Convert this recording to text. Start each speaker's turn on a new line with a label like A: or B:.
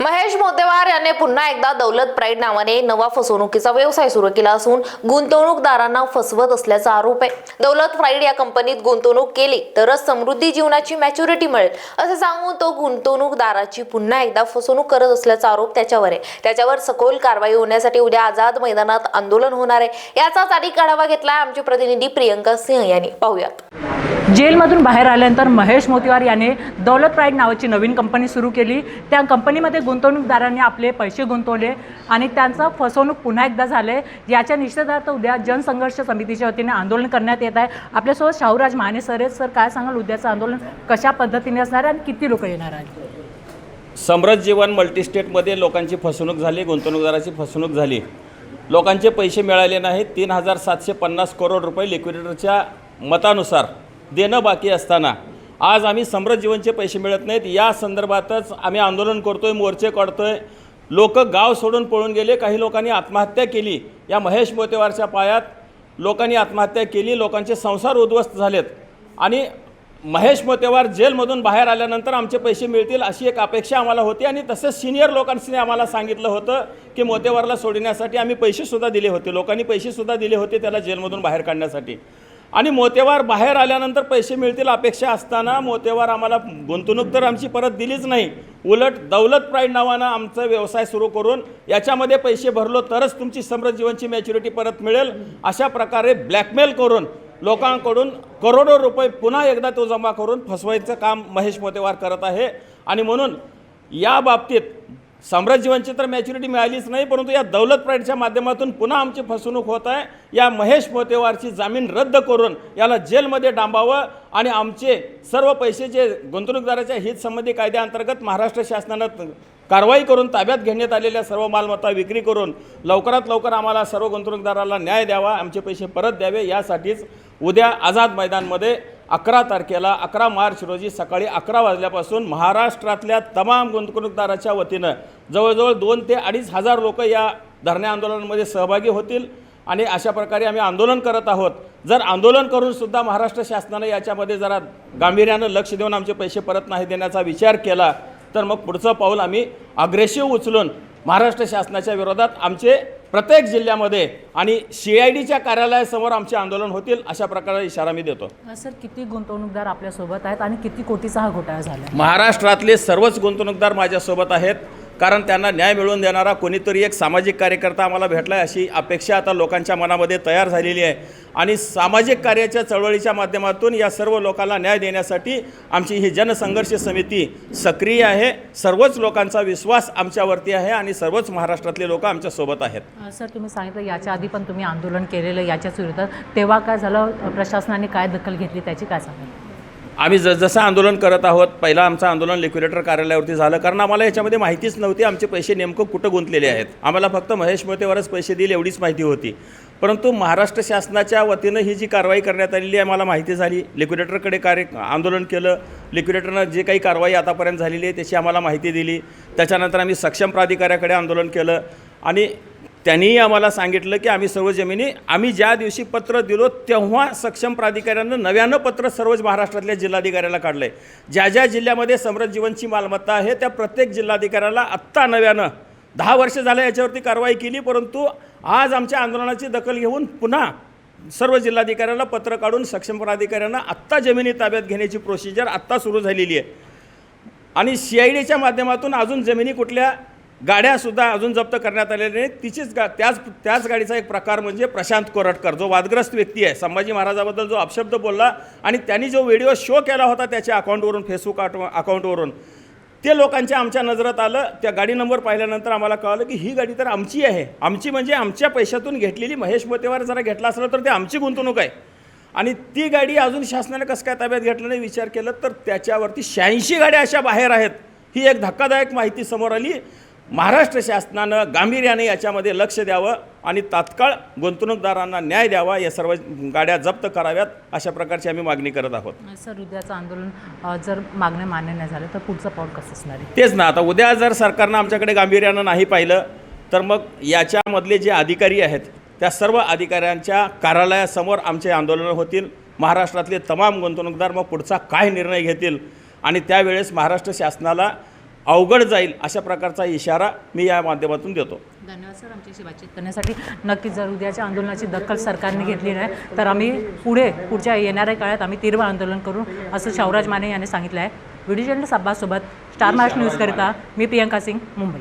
A: महेश मोतेवार याने पुन्हा एकदा दौलत प्राईड नावाने नवा फसवणुकीचा व्यवसाय सुरू केला असून गुंतवणूकदारांना फसवत असल्याचा आरोप आहे. दौलत प्राईड या कंपनीत गुंतवणूक केली तरच समृद्धी जीवनाची मॅच्युरिटी मिळेल असे सांगून तो गुंतवणूकदाराची पुन्हा एकदा फसवणूक करत असल्याचा आरोप त्याच्यावर आहे. त्याच्यावर सखोल कारवाई होण्यासाठी उद्या आझाद मैदानात आंदोलन होणार आहे. याचाच अधिक आढावा घेतला आमचे प्रतिनिधी प्रियंका सिंह यांनी. पाहूयात.
B: जेलमधून बाहेर आल्यानंतर महेश मोतीवार याने दौलत प्राईड नावाची नवीन कंपनी सुरू केली. त्या कंपनीमध्ये गुंतवणूकदारांनी आपले पैसे गुंतवले आणि त्यांचं फसवणूक पुन्हा एकदा झाले. याच्या निषेधार्थ उद्या जनसंघर्ष समितीच्या वतीने आंदोलन करण्यात येत आहे. आपल्यासोबत शाहूराज माने सर आहेत. सर काय सांगाल? उद्याचं आंदोलन कशा पद्धतीने असणार आहे आणि किती लोक येणार आहेत?
C: समृद्ध जीवन मल्टीस्टेटमध्ये लोकांची फसवणूक झाली गुंतवणूकदाराची फसवणूक झाली. लोकांचे पैसे मिळाले नाहीत. तीन हजार सातशे पन्नास करोड रुपये लिक्विडेटरच्या मतानुसार देणं बाकी असताना. आज आम्ही समृद्ध जीवनचे पैसे मिळत नाहीत. या संदर्भातच आम्ही आंदोलन करतोय मोर्चे काढतोय. लोक गाव सोडून पळून गेले. काही लोकांनी आत्महत्या केली. या महेश मोतेवारच्या पायात लोकांनी आत्महत्या केली. लोकांचे संसार उद्ध्वस्त झालेत. आणि महेश मोतेवार जेलमधून बाहेर आल्यानंतर आमचे पैसे मिळतील अशी एक अपेक्षा आम्हाला होती. आणि तसेच सिनियर लोकांनी आम्हाला सांगितलं होतं की मोतेवारला सोडण्यासाठी आम्ही पैसेसुद्धा दिले होते. लोकांनी पैसेसुद्धा दिले होते त्याला जेलमधून बाहेर काढण्यासाठी. आणि मोतेवार बाहेर आल्यानंतर पैसे मिळतील अपेक्षा असताना मोतेवार आम्हाला गुंतवणूक तर आमची परत दिलीच नाही. उलट दौलत प्राईड नावानं आमचा व्यवसाय सुरू करून याच्यामध्ये पैसे भरलो तरच तुमची समृद्ध जीवनची मॅच्युरिटी परत मिळेल. अशा प्रकारे ब्लॅकमेल करून लोकांकडून करोडो रुपये पुन्हा एकदा तो जमा करून फसवायचं काम महेश मोतेवार करत आहे. आणि म्हणून या बाबतीत साम्राज्यवंची तर मॅच्युरिटी मिळालीच नाही परंतु या दौलत प्राईडच्या माध्यमातून पुन्हा आमची फसवणूक होत आहे. या महेश मोतेवारची जामीन रद्द करून याला जेलमध्ये डांबावं आणि आमचे सर्व पैसे जे गुंतवणूकदाराच्या हितसंबंधी कायद्याअंतर्गत महाराष्ट्र शासनानं कारवाई करून ताब्यात घेण्यात आलेल्या सर्व मालमत्ता विक्री करून लवकरात लवकर आम्हाला सर्व गुंतवणूकदाराला न्याय द्यावा आमचे पैसे परत द्यावे यासाठीच उद्या आझाद मैदानमध्ये अकरा तारखेला अकरा मार्च रोजी सकाळी अकरा वाजल्यापासून महाराष्ट्रातल्या तमाम गुंतवणूकदाराच्या वतीनं जवळजवळ दोन ते अडीच हजार लोक या धरणे आंदोलनामध्ये सहभागी होतील आणि अशा प्रकारे आम्ही आंदोलन करत आहोत. जर आंदोलन करूनसुद्धा महाराष्ट्र शासनानं याच्यामध्ये जरा गांभीर्यानं लक्ष देऊन आमचे पैसे परत नाही देण्याचा विचार केला तर मग पुढचं पाऊल आम्ही अग्रेसिव्ह उचलून महाराष्ट्र शासनाच्या विरोधात आमचे प्रत्येक जिल्ह्यामध्ये आणि सी आय डीच्या कार्यालयासमोर आमचे आंदोलन होतील अशा प्रकारे इशारा मी देतो.
B: सर किती गुंतवणूकदार आपल्यासोबत आहेत आणि किती कोटीचा हा घोटाळा झाला
C: महाराष्ट्रातले सर्वच गुंतवणूकदार माझ्यासोबत आहेत. कारण त्यांना न्याय मिळवून देणारा कोणीतरी एक सामाजिक कार्यकर्ता आम्हाला भेटला आहे अशी अपेक्षा आता लोकांच्या मनामध्ये तयार झालेली आहे. आणि सामाजिक कार्याच्या चळवळीच्या माध्यमातून या सर्व लोकांना न्याय देण्यासाठी आमची ही जनसंघर्ष समिती सक्रिय आहे. सर्वच लोकांचा विश्वास आमच्यावरती आहे आणि सर्वच महाराष्ट्रातले लोक आमच्यासोबत आहेत.
B: सर तुम्ही सांगितलं याच्या आधी पण तुम्ही आंदोलन केलेलं याच्याच विरोधात तेव्हा काय झालं? प्रशासनाने काय दखल घेतली? त्याची काय सांगितलं
C: आम्ही जसं आंदोलन करत आहोत पहिलं आमचं आंदोलन लिक्विडेटर कार्यालयावरती झालं. कारण आम्हाला याच्यामध्ये माहितीच नव्हती आमचे पैसे नेमकं कुठं गुंतलेले आहेत. आम्हाला फक्त महेश मोतेवरच पैसे दिले एवढीच माहिती होती. परंतु महाराष्ट्र शासनाच्या वतीनं ही जी कारवाई करण्यात आलेली आहे आम्हाला माहिती झाली. लिक्विडेटरकडे कार्य आंदोलन केलं. लिक्विडेटरनं जे काही कारवाई आतापर्यंत झालेली आहे त्याची आम्हाला माहिती दिली. त्याच्यानंतर आम्ही सक्षम प्राधिकाऱ्याकडे आंदोलन केलं. आणि त्यांनीही आम्हाला सांगितलं की आम्ही सर्व जमिनी आम्ही ज्या दिवशी पत्र दिलो तेव्हा सक्षम प्राधिकाऱ्यानं नव्यानं पत्र सर्वच महाराष्ट्रातल्या जिल्हाधिकाऱ्याला काढलं आहे ज्या ज्या जिल्ह्यामध्ये समृद्ध जीवनची मालमत्ता आहे त्या प्रत्येक जिल्हाधिकाऱ्याला आत्ता नव्यानं दहा वर्ष झालं याच्यावरती कारवाई केली परंतु आज आमच्या आंदोलनाची दखल घेऊन पुन्हा सर्व जिल्हाधिकाऱ्यांना पत्र काढून सक्षम प्राधिकाऱ्यांना आत्ता जमिनी ताब्यात घेण्याची प्रोसिजर आत्ता सुरू झालेली आहे. आणि सी आय डीच्या माध्यमातून अजून जमिनी कुठल्या गाड्यासुद्धा अजून जप्त करण्यात आलेल्या नाहीत. तिचीच गा त्याच त्याच गाडीचा एक प्रकार म्हणजे प्रशांत कोरटकर जो वादग्रस्त व्यक्ती आहे. संभाजी महाराजाबद्दल जो अपशब्द बोलला आणि त्यांनी जो व्हिडिओ शो केला होता त्याच्या अकाउंटवरून फेसबुक अकाउंटवरून ते लोकांच्या आमच्या नजरात आलं. त्या गाडी नंबर पाहिल्यानंतर आम्हाला कळलं की ही गाडी तर आमची आहे. आमची म्हणजे आमच्या पैशातून घेतलेली महेश मोतेवार जरा घेतला असलं तर ते आमची गुंतवणूक आहे. आणि ती गाडी अजून शासनाने कसं काय ताब्यात घेतलं नाही विचार केला तर त्याच्यावरती शहाऐंशी गाड्या अशा बाहेर आहेत. ही एक धक्कादायक माहिती समोर आली. महाराष्ट्र शासनानं गांभीर्याने याच्यामध्ये लक्ष द्यावं आणि तात्काळ गुंतवणूकदारांना न्याय द्यावा या सर्व गाड्या जप्त कराव्यात अशा प्रकारची आम्ही मागणी करत आहोत.
B: सर उद्याचं आंदोलन जर मागण्या मान्य नाही झालं तर पुढचं पाऊल कसं असणार आहे?
C: तेच ना आता उद्या जर सरकारनं आमच्याकडे गांभीर्यानं नाही पाहिलं तर मग याच्यामधले जे अधिकारी आहेत त्या सर्व अधिकाऱ्यांच्या कार्यालयासमोर आमचे आंदोलनं होतील महाराष्ट्रातले तमाम गुंतवणूकदार मग पुढचा काय निर्णय घेतील आणि त्यावेळेस महाराष्ट्र शासनाला अवघड जाईल अशा प्रकारचा इशारा मी या माध्यमातून देतो.
B: धन्यवाद सर आमच्याशी बातचीत करण्यासाठी नक्कीच जर उद्याच्या आंदोलनाची दखल सरकारने घेतली नाही तर आम्ही पुढे पुढच्या येणाऱ्या काळात आम्ही तीव्र आंदोलन करू असं शावराज माने यांनी सांगितलं आहे. व्हिडिओ जर्नलिस्ट अब्बासोबत स्टार महाराष्ट्र न्यूजकरिता मी प्रियंका सिंग मुंबई.